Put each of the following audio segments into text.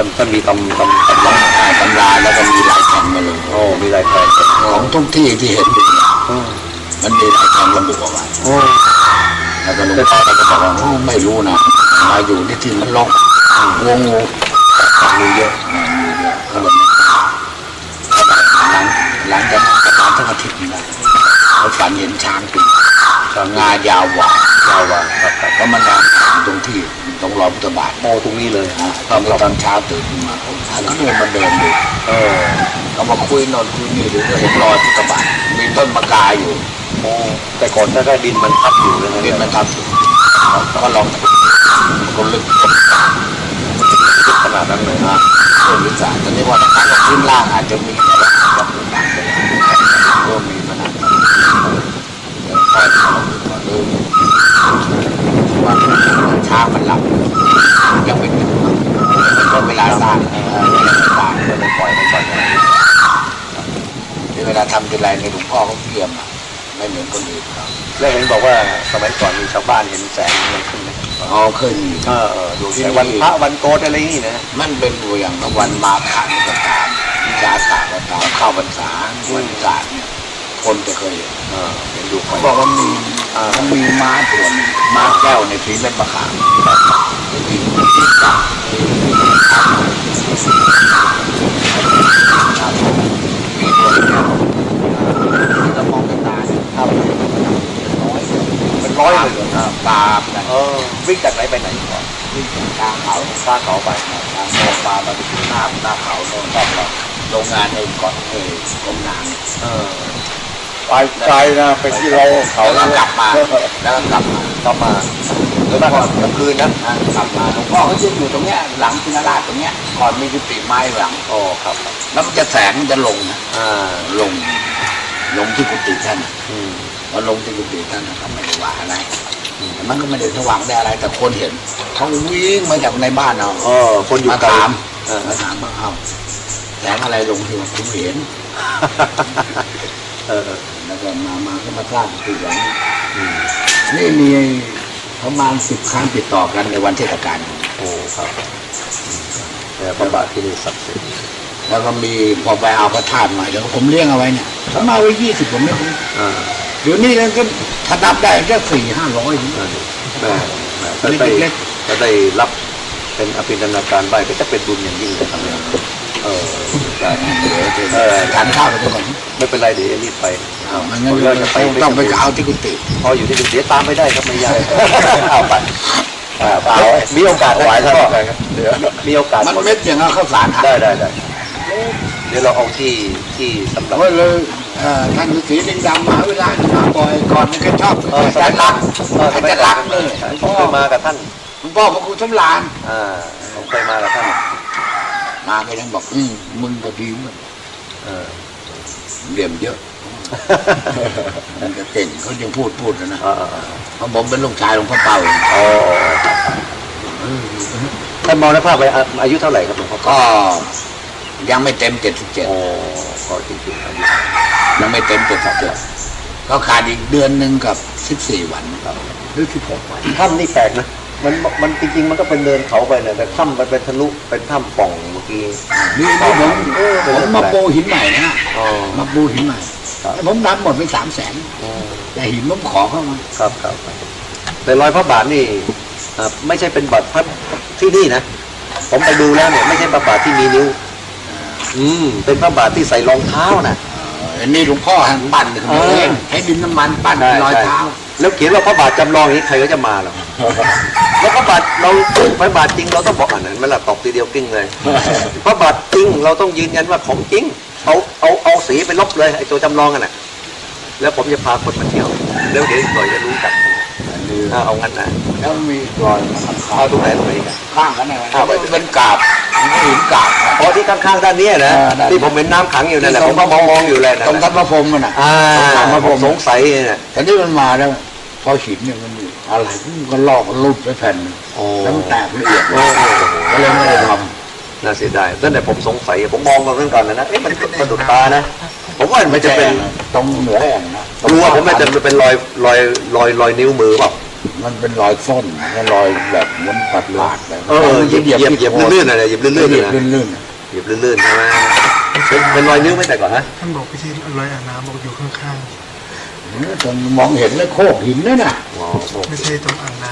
ท่านท่านมีตำตำตำราตำราแล้วก็มีลายแทงมาเลยโอ้มีลายแทงของทุกที่ที่เห็นอยู่เอ้มันมีลายแทงระบุเอาไว้แล้วก็หลวงพ่อก็บอกว่าไม่รู้นะมาอยู่ที่ที่มันลกงงงูเยอะอ่างูเยอะก็เลยไม่กล้าหลังหลังจากนั้นประมาณสักอาทิตย์นึงได้เขาฝันเห็นช้างปีกงายาวหวานยาวหวาครับครับก็มานอนอน ตรงที่ตรงรอยพุทธบาทโอ้ตรงนี้เลยอ่าตอนตอนเช้าตื่นขึ้นมาผมท่านก็เดินมาเดินดูเออเขามาคุยโนอนคุยนี่ดูก็เห็นรอยพุทธบาทมีต้นมะกาอยู่โอ้แต่ก่อนถ้าได้ดินมันทับอยู่นะเรียนมาทำถึงก็ลองก็ลึกขนาดนั้นเลยนะเรื่องวิสาตอนนี้ว่าทางขึ้นล่างอาจจะมีแต่ว่าก็เป็นหลังไปแล้วก็มีปัญหาเดี๋ยวค่อยเขาก็เริ่ม ว่าช้ามันหลับยังไม่ถึงมันก็เวลาสร้างเออเวลาสร้างก็เลยปล่อยไปก่อนเวลาทำทีไรในหลวงพ่อเขาเกี่ยมอะไม่เหมือนคนอื่นเขาแล้วเห็นบอกว่าสมัยก่อนมีชาวบ้านเห็นแสงมันขึ้นไหมอ๋อเคยมีเออเออดูที่วันพระวันโกนอะไรนี่นะมันเป็นตัวอย่างของวันมาขานก็ตามวิชาศาสตร์ก็ตามเข้าพรรษาวันศาสตร์เนี่ย คนจะเคยเห็นเออเห็นดูไฟเขาบอกว่ามีอ่ามันมีม้าตัวหนึงม้าแก้วในสีเป็นมะขามมีที่จับมีตัวเรามองเป็นตาเนี่ยเท่าเป็นร้อยเป็นร้อยเลยเหรออ่าตาแบบเออวิ่งจากไหนไปไหนก่อนวิ่งจากกลางเขาสร้างเขาไปทางโรงมามาไปถึงหน้าหน้าเขาโน่นตองเราโรงงานในเกาะเออกรมนางเออ ไปไกลนะไปที่เราเขาแล้วก็กลับมาแล้วก็กลับมากลับมาแล้วก็กลางคืนนะอ่ากลับมาหลวงพ่อเขาจะอยู่ตรงเนี้ยหลังพินาราชตรงเนี้ยก่อนมีกุฏิไม้หลังโอ้ครับครับแล้วมันจะแสงมันจะลงนะอ่าลง ลงที่กุฏิท่านน่ะอืมพอลงที่กุฏิท่านนะครับไม่ได้ว่าอะไรแต่มันก็ไม่ได้สว่างได้อะไร แต่คนเห็นเขาวิ่งมาจากในบ้านเราเออ คนอยู่มาไกลถามเออมาถามว่าเอ้าแสงอะไรลงที่ว่าผมเห็น เออเออ แล้วก็มามาก็มาสร้างกุฏิหลังนี้อืมนี่มีประมาณสิบครั้งติดต่อกันในวันเทศกาลโอ้ครับแต่พระบาทที่นี่ศักดิ์สิทธิ์แล้วก็มีพอไปเอาพระธาตุมาเดี๋ยวผมเลี้ยงเอาไว้เนี่ยเขามาไว้ยี่สิบผมไม่รู้อ่าเดี๋ยวนี้ก็ถ้านับได้แค่สี่ห้าร้อยอ่าแม่แม่ถ้าได้เล็กถ้าได้รับเป็นอภินันทนาการไหวก็จะเป็นบุญอย่างยิ่งเลยครับ เนี่ยเด้เออทานข้าวกันก่อนไม่เป็นไรเดี๋ยวรีบไปเอามันงั้นเราจะไปต้องไปเอาที่กุฏิพออยู่ที่เดี๋ยวตามไม่ได้ครับไม่ยากเอาไปเอามีโอกาสไหวท่านเดี๋ยวมีโอกาสมันเม็ดอย่างนั้นข้าวสารได้ได้ได้เดี๋ยวเราเอาที่ที่สำหรับเลยท่านฤาษีลิงดำมหาเวลามาบ่อยก่อนนี่ก็ชอบเออสแต่มัยรักเออสมัแต่ยหลัรักเลยผมเคยมากับท่านหลวงพ่อพระครูสำรานอ่าผมเคยมากับท่าน มาก็ยังบอก อืมมึงก็ดีเหมือนเออเหลี่ยมเยอะ มันก็เก่งเขายังพูดพูดนะนะอ่าอ่าอ่าเพราะผมเป็นลูกชายหลวงพ่อเป่าอ๋อท่านมรณภาพไปอาอายุเท่าไหร่ครับหลวงพ่อก็ ยังไม่เต็มเจ็ดสิบเจ็ดโอ้ก็จริงๆอายุยังไม่เต็มเจ็ดสิบเจ็ดก็ขาดอีกเดือนหนึ่งกับสิบสี่วันครับหรือสิบหกวันถ้ำนี่แปลกนะ มันมันจริงๆมันก็เป็นเดินเขาไปเนี่ยแต่ถ้ำมันเป็นทะลุเป็นถ้ำป่องเมื่อกี้นี่นี่ผมผมมาปูหินใหม่นะอ๋อมาปูหินใหม่ครับแล้วผมนับหมดไปสามแสนอ๋อแต่หินผมขอเข้ามาครับครับครับแต่รอยพระบาทนี่อ่าไม่ใช่เป็นบาทพระที่นี่นะผมไปดูแล้วเนี่ยไม่ใช่พระบาทที่มีนิ้ว อืมเป็นพระบาทที่ใส่รองเท้านะ อันนี้หลวงพ่อท่านปั้นขึ้นมาเองให้ดินน้ำมันปั้นเป็นรอยเท้าแล้วเขียนว่าพระบาทจำลองอย่างนี้ใครก็จะมาหรอแล้วพระบาทเราพระบาทจริงเราต้องบอกอ่านนั้นไม่ละตอกทีเดียวกิ้งเลยพระบาทจริงเราต้องยืนยันว่าของจริงเอาเอาเอาสีไปลบเลยไอ้ตัวจำลองกันน่ะแล้วผมจะพาคนมาเที่ยวแล้วเดี๋ยวอีกหน่อยจะรู้จักกันอ่า เอางั้นนะแล้วมีรอยมาขับขาเอาตรงไหนตรงไหนกันข้างกันนะเอาไปเป็นกาบมันก็หินกาบนะอ๋อที่ข้างๆด้านเนี้ยนะเออด้านที่ผมเห็นน้ำขังอยู่นั่นแหละผมก็มองมองๆอยู่เลยนะตรงทัพพระพรหมมันอะอ่าตรงทัพพระพรหมสงสัยเนี่ยแต่นี่มันมาแล้วพอหินเนี่ยมันอะไรมันก็ลอกมันลุดไปแผ่นหนึ่งโอ้แล้วมันแตกละเอียดโอ้โหก็เลยไม่ได้ทน่าเสียดายตั้งแต่ผมสงสัยผมมองมาเรื่องก่อนนะนะเอ๊ะมันมันดุดตานะ ผมว่าำมันจะเป็นตรงเหนือแอ่งนะกลัวผมน่าจะเป็นรอยรอยรอยรอยนิ้วมือเปล่ามันเป็นรอยส้นแล้วรอยแบบเหมือนปัดลาดแบบเออเหยียบเหยียบเหยียบลื่นๆอะไรเหยียบลื่นๆเหยีนี่ยบนะลื่นเหยียบลื่นๆใช่ไหมเป็นเป็นรอยนิ้วไม่แต่ก่อนฮะท่านบอกไม่ใช่รอยอ่างน้ำบอกอยู่ข้างๆจนมองเห็นแล้วโคกหินนั่นน่ะอ๋อๆไม่ใช่ตรงอ่างน้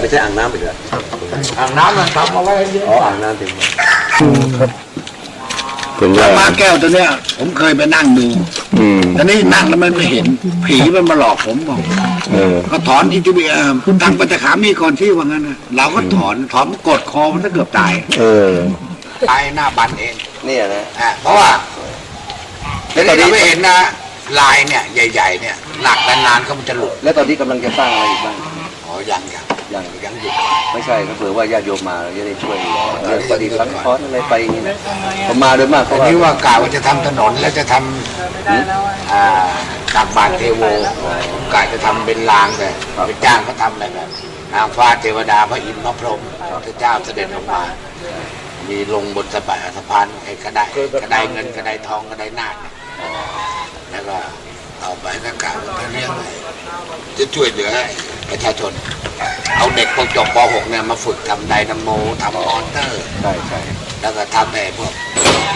ไม่ใช่อ่างน้ำไปเหรอำครับท่านบอกอ่างน้ำมันทำเอาไว้เยอะอ๋ออ่างน้ำเต็ม ผมว่ามาแก้วตัวเนี้ย ผมเคยไปนั่งดูอืมแต่นี่นั่งแล้วมันไม่เห็น ผีมันมาหลอกผมบอก เออ ก็ถอนอินจูเบียทางปัญจขามีก่อนที่ว่างั้นนะเราก็ถอนถอนกดคอมันถ้าเกือบตาย เออ ตายหน้าบันเองเนี่ยนะ อะเพราะว่าแล้วเราไม่เห็นนะลายเนี่ย ใหญ่ ๆ เนี่ยหนักนานๆก็มันจะหลุดแล้วตอนนี้กำลังจะสร้างอะไรอีกบ้าง อ๋อยังยัง ยังยังหยุดไม่ใช่ก็เผื่อว่าญาติโยมมาเราจะได้ช่วยเรื่องปฏิสังขรณ์อะไรไปอย่างนี้นะผมมาโดยมากเพแต่ราะว่านี่ว่ากะว่าจะทำถนนแล้วจะทำอ่าตักบาตรเทโวกะจะทำเป็นรางเลยไปจ้างเขาทำอะไรแบบนางฟ้าเทวดาพระอินทร์พระพรหมพระเจ้าเสด็จลงมา มีลงบนสะพานสะพานไอ้กระไดกระไดเงินกระไดทองกระไดนาคเนี่ยแล้วก็เอาไปก็กะว่าเรื่องจะช่วยเหลือ ประชาชน เอาเด็กพวกจบป .6 เนี่ยมาฝึกทำไดนาโมทำมอเตอร์ ใช่ใช่แล้วก็ทำไอ้พวก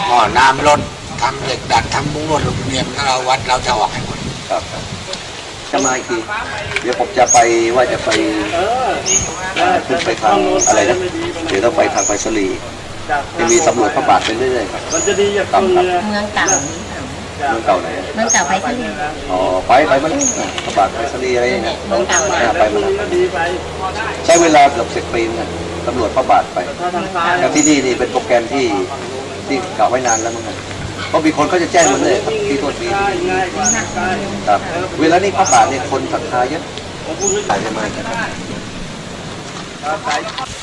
หม้อน้ำรถทำเหล็กดัดทำมุ้งลวดอลูมิเนียมถ้าเราวัดเราจะออกให้หมดครับจะมาอีกทีเดี๋ยวผมจะไปว่าจะไปเอ่อขึ้นไปทางอะไรนะเดี๋ยวต้องไปทางไปสลีย์จะมีตำรวจพระบาทไปเรื่อยๆครับครับครับเมืองเก่าเมืองเก่าไหนเมืองเก่าไปที่นี่อ๋อไปไปมันพระบาทไปสลีย์อะไรอย่างเงี้ยเมืองเก่าอ่าไปมาแล้วใช้เวลาเกือบสิบปีเหมือนกันตำรวจพระบาทไปแต่ที่นี่นี่เป็นโปรแกรมที่ที่เก่าไว้นานแล้วเหมือนกันเพราะมีคนเขาจะแจ้งมาเลยครับที่โทษปีครับเวลานี้พระบาทเนี่ยคนศรัทธาเยอะขายจะมากัน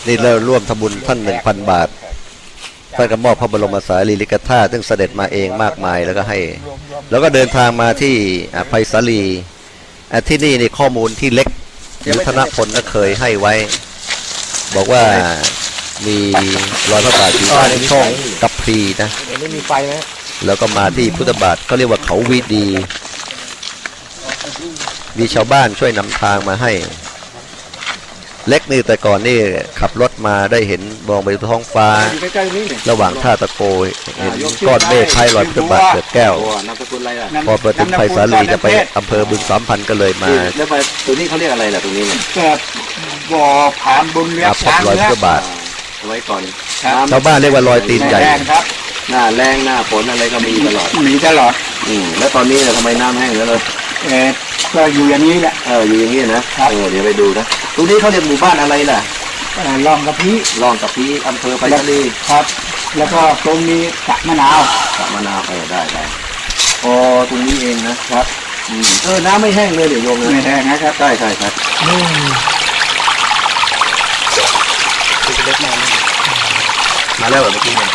นี่เราร่วมทำบุญท่านหนึ่งพันบาท ท่านก็มอบพระบรมสารีริกธาตุซึ่งเสด็จมาเองมากมายแล้วก็ให้ แล้วก็เดินทางมาที่อ่าไพศาลีอ่าที่นี่นี่ข้อมูลที่เล็กยุทธนพลก็เคยให้ไว้ บอกว่ามีรอยพระบาทอยู่ใต้ช่องกับพรีนะไม่มีไฟไหมแล้วก็มาที่พุทธบาทเขาเรียกว่าเขาวีดี มีชาวบ้านช่วยนำทางมาให้ เล็กนี่แต่ก่อนนี่ขับรถมาได้เห็นมองไปท้องฟ้าอยู่ใกล้ๆนี่เนี่ยระหว่างท่าตะโกเห็นก้อนเมฆคล้ายรอยพุทธบาทเกิดแก้วตัวนามสกุลอะไรล่ะพอไปถึงไผ่สาลีจะไปอำเภอบึงสามพันก็เลยมาแล้วไปตัวนี้เขาเรียกอะไรล่ะตัวนี้เนี่ยแต่บ่อผ่านบุญเลี้ยมางพบรอยพุทธบาทเอาไว้ก่อนชาวบ้านเรียกว่ารอยตีนใหญ่แรงครับหน้าแรงหน้าฝนอะไรก็มีตลอดหนีตลอด อืมแล้วตอนนี้เนี่ยทำไมน้ำแห้งแล้วเลยเออก็อยู่อย่างนี้แหละเอออยู่อย่างนี้นะเออเดี๋ยวไปดูนะ ตรงนี้เขาเรียกหมู่บ้านอะไรล่ะเอ่อลองกะทิลองกับพี่อำเภอไปทะเลครับ แล้วก็ตรงนี้กะมะนาวสระมะนาวเออได้ได้อ๋อตรงนี้เองนะครับอืมเออน้ำไม่แห้งเลยเดี๋ยวโยมนะไม่แดงนะครับใช่ใช่ครับมาแล้วเหรอเมื่อกี้เนี่ย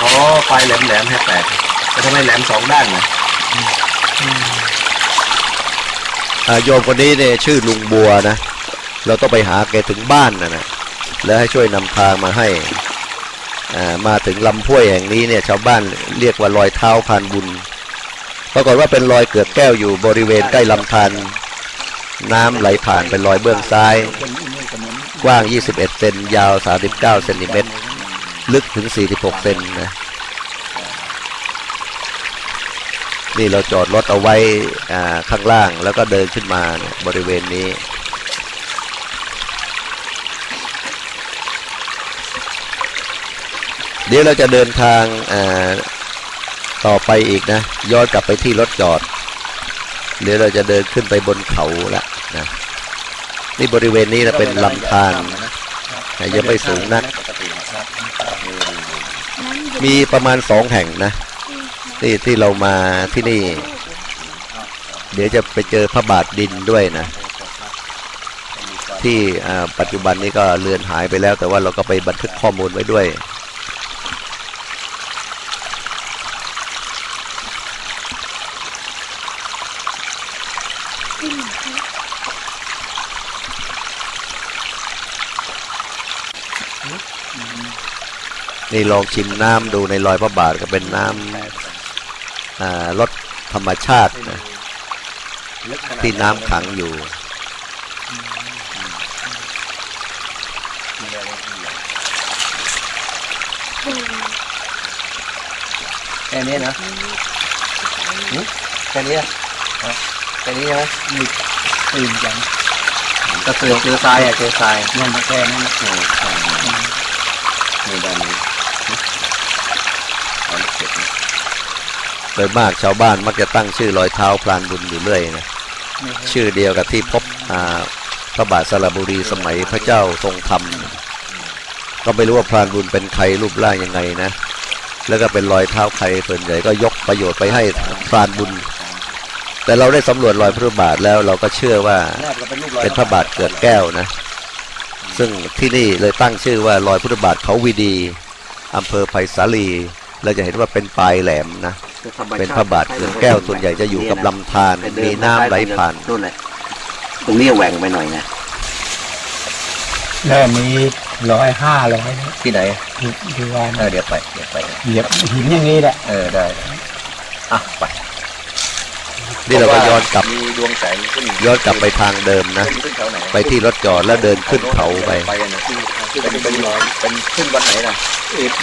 อ๋อไฟแหลมแหลมๆให้แตกแต่ทำไมแหลมสองด้านนะอ่า โยมคนนี้เนี่ยชื่อลุงบัวนะ เราต้องไปหาแกถึงบ้านนะนะแล้วให้ช่วยนำทางมาให้อ่ามาถึงลำห้วยแห่งนี้เนี่ยชาวบ้านเรียกว่ารอยเท้าพานบุญปรากฏว่าเป็นรอยเกิดแก้วอยู่บริเวณใกล้ลำธารน้ำไหลผ่านเป็นรอยเบื้องซ้าย กว้าง 21 เซนยาว 39 เซนติเมตร ลึกถึง 46 เซนนะ นี่เราจอดรถเอาไว้อ่าข้างล่างแล้วก็เดินขึ้นมาเนี่ยบริเวณนี้ เดี๋ยวเราจะเดินทางอ่าต่อไปอีกนะ ย้อนกลับไปที่รถจอด เดี๋ยวเราจะเดินขึ้นไปบนเขาละนะนี่บริเวณนี้นะเป็นลำธารแต่ยังไม่สูงนัก มีประมาณสองแห่งนะ ที่ที่เรามาที่นี่ เดี๋ยวจะไปเจอพระบาทดินด้วยนะ ที่ปัจจุบันนี้ก็เลือนหายไปแล้ว แต่ว่าเราก็ไปบันทึกข้อมูลไว้ด้วยนี่ลองชิมน้ำดูในรอยพระบาทก็เป็นน้ำ อ่ารสธรรมชาตินะที่น้ำขังอยู่แค่นี้นะหึแค่นี้อะฮะแค่นี้ใช่ไหมมีตื่นจังก็คือเจอทรายอะเจอทรายนั่นแค่นั้นโอ้ใช่นี่ด้านนี้เอาเก็บนะ โดยมากชาวบ้านมักจะตั้งชื่อรอยเท้าพรานบุญอยู่เรื่อยนะชื่อเดียวกับที่พบอ่าพระบาทสระบุรีสมัยพระเจ้าทรงธรรม ก็ไม่รู้ว่าพรานบุญเป็นใครรูปร่างยังไงนะ แล้วก็เป็นรอยเท้าใครส่วนใหญ่ก็ยกประโยชน์ไปให้พรานบุญ แต่เราได้สำรวจรอยพระบาทแล้วเราก็เชื่อว่าน่าจะเป็นรูปรอยเป็นพระบาทเกิดแก้วนะ ซึ่งที่นี่เลยตั้งชื่อว่ารอยพุทธบาทเขาวีดีอำเภอไผ่สาลีเราจะเห็นว่าเป็นปลายแหลมนะ เป็นพระบาทเกิดแก้วส่วนใหญ่จะอยู่กับลำธารมีน้ำไหลผ่านนู่นแหละตรงนี้แหว่งไปหน่อยนะแล้วมีร้อยห้าร้อยที่ไหนที่ว่าเออเดี๋ยวไปเดี๋ยวไปเหยียบหินอย่างนี้แหละเออได้อะไป นี่เราก็ย้อนกลับมีดวงแสงขึ้นย้อนกลับไปทางเดิมนะขึ้นเขาไหนไปที่รถจอดแล้วเดินขึ้นเขาไปไปกันนะที่ที่เป็นเป็นร้อยเป็นขึ้นวันไหนนะ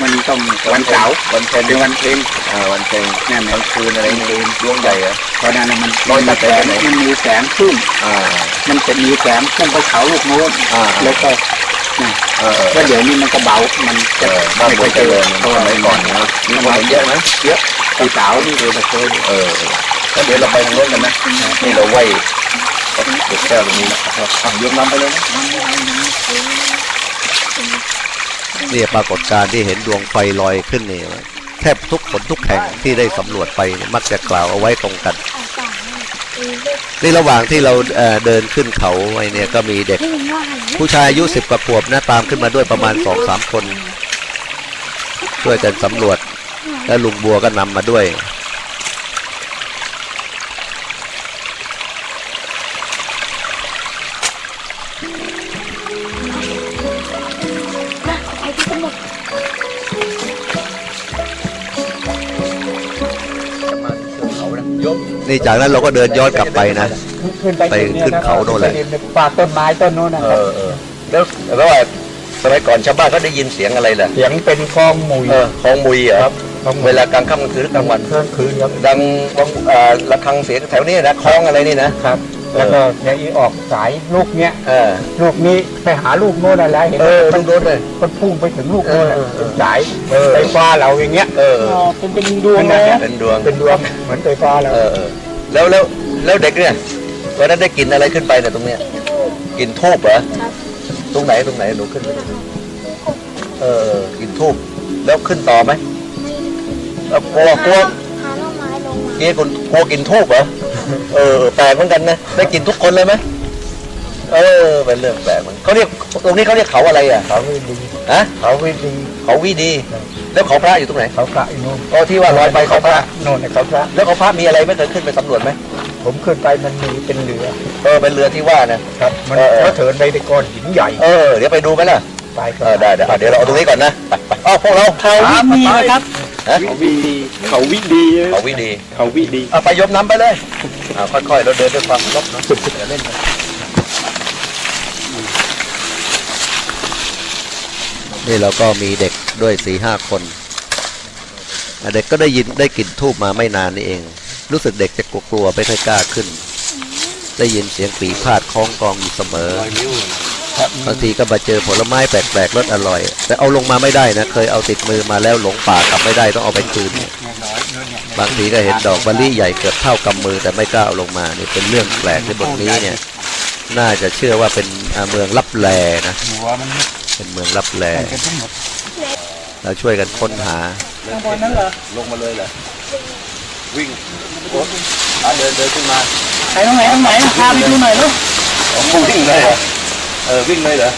มันต้องวันเสาร์วันเพ็ญเป็นวันเพ็ญอ่าวันเพ็ญนั่นวันคืนอะไรนี่ดวงใหญ่เหรอเพราะนั้นน่ะมันร้อยตัดแสไปงไหนมันมีแสงขึ้นอ่ามันจะมีแสงขึ้นไปเขาลูกโน้นอ่าแล้วก็นี่เออเออแล้วเดี๋ยวนี้มันก็เบา มันเอจะอบ้านบนเจริญสมัยก่อนนะมีคนเห็นเยอะไหมเยอะปีสาวนี่เลยมาเคยเออ ก็เดี๋ยวเราไปทางโน้นกันนะนี่เราไหวเก็บแก้วตรงนี้นะครับอะยกน้ำไปเลยนะนี่ปรากฏการณ์ที่เห็นดวงไฟลอยขึ้นนี่แทบทุกคนทุกแห่งที่ได้สำรวจไปมักจะกล่าวเอาไว้ตรงกันนี่ระหว่างที่เราเเดินขึ้นเขาไปเนี่ยก็มีเด็ก ผู้ชายอายุสิบกว่าขวบนะตามขึ้นมาด้วยประมาณสองสามคน ช่วยกันสำรวจ และลุงบัวก็นำมาด้วย นี่จากนั้นเราก็เดินย้อนกลับไปนะ ขึ้นไปไปขึ้นเขาโน่นแหละป่าต้นไม้ต้นโน้นนะเอครับอเออแล้วแล้วว่าสมัยก่อนชาวบ้านเขาได้ยินเสียงอะไรล่ะเสียงเป็นคลองหมุยเออคลองมุยเหรอครับคลองหมุเวยลากลางค่ำกลางคืนหรือกลางวันเครื่องคืนครับดังวังเอ่อระฆังเสียงแถวนี้นะคลองอะไรนี่นะครับแล้วก็อย่างนี้ออกสายลูกเนี้ยเออลูกนี้ไปหาลูกโน้นอะไรเห็นเอไหมอมัต้อนงโดนเลยมันพุ่งไปถึงลูกโน้นอะเออเออเป็นสายเออไฟฟ้าเราอย่างเงี้ยเออเป็นเป็นดวงเลยเป็นดวงเป็นดวงเหมือนไฟฟ้าเราเออเออ แล้วแล้วแล้วเด็กเนี่ยวันนั้นได้กลินอะไรขึ้นไปเนี่ยตรงเนี้ยกลินทูบเหรอครับตรงไหนตรงไหนหนูขึ้นไปดูเออกินทูบแล้วขึ้นต่อไหมแล้วกลัวกลัวหาหน่อไม้ลงมาเกี้คนกลัวกินทูบเหรอเออแปลกเหมือนกันนะได้กินทุกคนเลยไหมเออเป็นเรื่องแปลกเหมือนเขาเรียก ตรงนี้เขาเรียกเขาอะไรอะเขาวิดีฮะเขาวิดีเขาวิดี แล้วเขาพระอยู่ตรงไหนเขากะอีโน่นอ๋อที่ว่าลอยไปเขาพระโน่นน่ะเขาพระแล้วเขาพระมีอะไรไม่เคยขึ้นไปสำรวจไหมผมขึ้นไปมันมีเป็นเรือเออเป็นเรือที่ว่านะครับมันเออเออเขาเถินไปในก้อนหินใหญ่เออเดี๋ยวไปดูไหมล่ะไปเออได้ได้อะเดี๋ยวเราเอาตรงนี้ก่อนนะไปไปอ๋อพวกเราเขามีนะครับฮะเขาวิดีเขาวิดีเขาวิดีเขาวิดีเอาไปยมน้ำไปเลยอ่าค่อยๆเราเดินด้วยความเคารพนะอย่าเล่นกัน นี่เราก็มีเด็กด้วยสี่ห้าคนเด็กก็ได้ยินได้กลิ่นทูบมาไม่นานนี่เอง รู้สึกเด็กจะกลัวๆไม่ค่อยกล้าขึ้น ได้ยินเสียงปีพาดคล้องกองอยู่เสมอบางทีก็มาเจอผลไม้แปลกๆรสอร่อย แต่เอาลงมาไม่ได้นะ เคยเอาติดมือมาแล้วหลงป่ากลับไม่ได้ต้องเอาไปคืนบางทีก็เห็นดอกมะลิใหญ่เกือบเท่ากำมือแต่ไม่กล้าเอาลงมานี่เป็นเรื่องแปลกในบทนี้เนี่ย น่าจะเชื่อว่าเป็นอ่าเมืองลับแลนะหัวมันเป็นเมืองลับแลเป็นทั้งหมดเราช่วยกันค้นหาข้างบนนั้นเหรอลงมาเลยเหรอวิ่งโอ๊ยอะเดินเดินขึ้นมาไปตรงไหนตรงไหนพาไปดูหน่อยลูกอ๋อวิ่งเลยเหรอเออวิ่งเลยเหรอ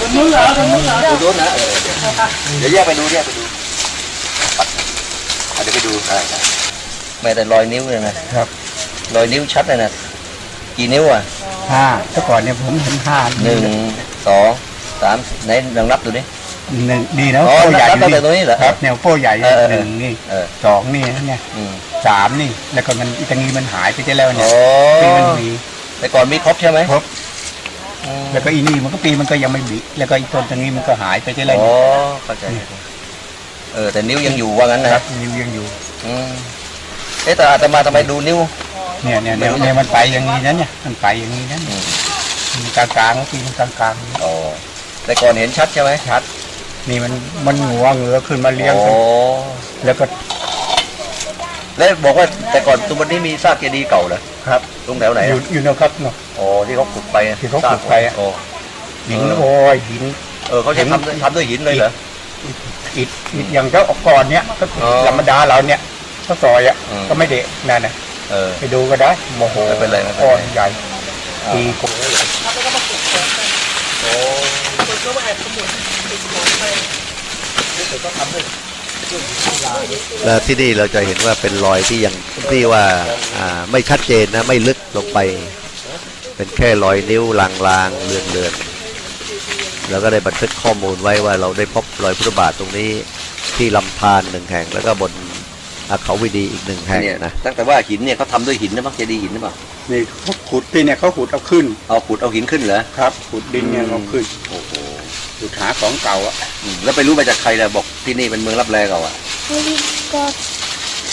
ตรงนู้นเหรอตรงนู้นเหรอดูรถนะเออเดี๋ยวเดี๋ยวแยกไปดูแยกไปดูอะเดี๋ยวไปดูได้ได้แม้แต่รอยนิ้วเลยนะครับรอยนิ้วชัดเลยนะกี่นิ้วอะ ห้าแต่ก่อนเนี่ยผมเห็นห้าหนึ่งสองสามไหนลองนับดูดิหนึ่งนี่นะอ๋อโป้ใหญ่นับอยู่ตั้งแต่นี่ตรงนี้เหรอครับแนวโป้ใหญ่เออเออหนึ่งนี่เออสองนี่เนี่ยอืมสามนี่ แล้วก็มันอีตรงนี้มันหายไปได้แล้วเนี่โอ้ยปีมันมีแต่ก่อนมีครบใช่ไหมครบอืมแล้วก็อีนี่มันก็ปีมันก็ยังไม่บิแล้วก็อีต้นตรงนี้มันก็หายไปได้แล้วอ๋อเข้าใจเออแต่นิ้วยังอยู่ว่างั้นคนะรับนิ้วยังอยู่อืมเอ๊ะแต่อาตมาทำไมดูนิ้ว เนี่ยเนี่ยเนี่ยเนี่ยมันไปอย่างนี้นะเนี่ยมันไปอย่างนี้นะอืมมันกลางกลางๆปีมันกลางกลางๆนี่อ๋อแต่ก่อนเห็นชัดใช่ไหมชัด นี่มันมันหัวเหงือขึ้นมาเลี้ยงโอ้กันแล้วก็แล้วบอกว่าแต่ก่อนตรงนี้มีซากเจดีย์เก่าเหรอครับ ตรงแถวไหนอยู่อะอยู่นะครับเนาะอ๋อที่เขาขุดไปอะที่เขาขุดไปอะโอ้หินเออโอ้ยหิน เออเขาจะทำด้วยทำด้วยหินเลยเหรออิฐอิฐอย่างเจ้าออกก่อนเนี่ยก็อ๋อธรรมดาเราเนี่ยก็ซอยอะอืมก็ไม่เดะนั่นนะเออ ไปดูก็ได้โมโหไม่เป็นไรไม่เป็นไรก้อนใหญ่ปีกว่าแล้วที่นี่เราจะเห็นว่าเป็นรอยที่ยังที่ว่าอ่าไม่ชัดเจนนะไม่ลึกลงไป เป็นแค่รอยนิ้วลางๆเลือนๆแล้วก็ได้บันทึกข้อมูลไว้ว่าเราได้พบรอยพุทธบาทตรงนี้ที่ลำธารหนึ่งแห่งแล้วก็บนอ่า เขาวิดีอีกหนึ่งแห่งเนี่ยนะตั้งแต่ว่าหินเนี่ยเขาทำด้วยหินนะมั้งเจดีย์หินหรือเปล่านี่เขาขุดที่เนี่ยเขาขุดเอาขึ้น เอาขุดเอาหินขึ้นเหรอครับ ขุดดินเนี่ยเอาขึ้นโอ้โหขุดหาของเก่าอะอืมแล้วไปรู้มาจากใครล่ะบอกที่นี่เป็นเมืองรับแลเก่าอะไม่ได้ก็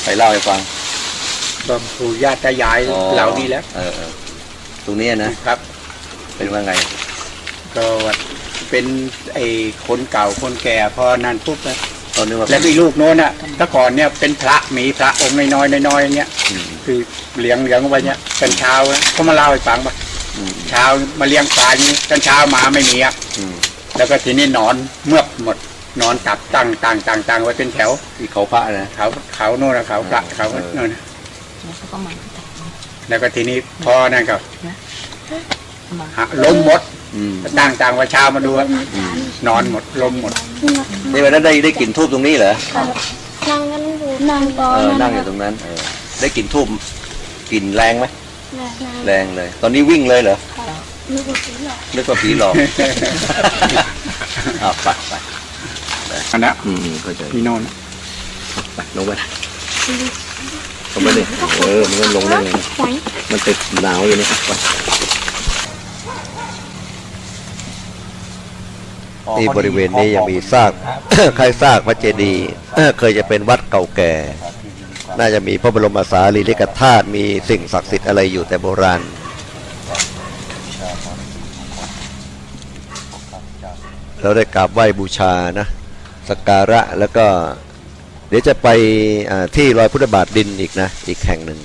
ใครเล่าให้ฟังก็ปู่ย่าตายายอ๋อเหล่านี้แล้วเออเออตรงนี้นะครับ เป็นว่าไง ก็ว่าเป็นไอ้คนเก่าคนแก่พอนั้นปุ๊บนะตอนนึกว่าแล้วก็อีลูกโน้นอะ แต่ก่อนเนี่ยเป็นพระมีพระองค์น้อยๆน้อยๆอย่างเงี้ยอืมคือเลี้ยงเลี้ยงเอาไว้เนี่ยกันเช้านะเขามาเล่าให้ฟังปะอืมเช้ามาเลี้ยงปลาอย่างนี้กันเช้ามาไม่มีอะอืมแล้วก็ทีนี้นอนเมือกหมดนอนตับตั้งตั้งตั้งตั้งไว้เป็นแถวที่เขาพระนะเขาเขาโน่นนะเขาพระเขาเออโน่นนะแล้วก็ทีนี้พอนั่นก็หาล้มหมดอืมตั้งตั้งไว้เช้ามาดูอะนอนหมดล้มหมดนี่วันนั้นได้ได้กลิ่นทูบตรงนี้เหรอ นั่งกันอยู่นั่งตอเอนอนั่งอยู่ตรงนั้นเออได้กลิ่นทูบกลิ่นแรงไหมนั่งแรงเลย ตอนนี้วิ่งเลยเหรอนึกว่าผีหลอกนึกว่าผีหลอกอ่าไปไปอันนั้นอืมเข้าใจพี่โน่นไปลงไปลงไปดิเออมันก็ลงได้ไงไหวมันติดหนาวอยู่นี่ไป ที่บริเวณนี้ยังมีซากคล้ายซากพระเจดีย์เอ่อเคยจะเป็นวัดเก่าแก่ น่าจะมีพระบรมสารีริกธาตุมีสิ่งศักดิ์สิทธิ์อะไรอยู่แต่โบราณเราได้กราบไหว้บูชานะสักการะแล้วก็ เดี๋ยวจะไปอ่าที่รอยพุทธบาทดินอีกนะ อีกแห่งหนึ่ง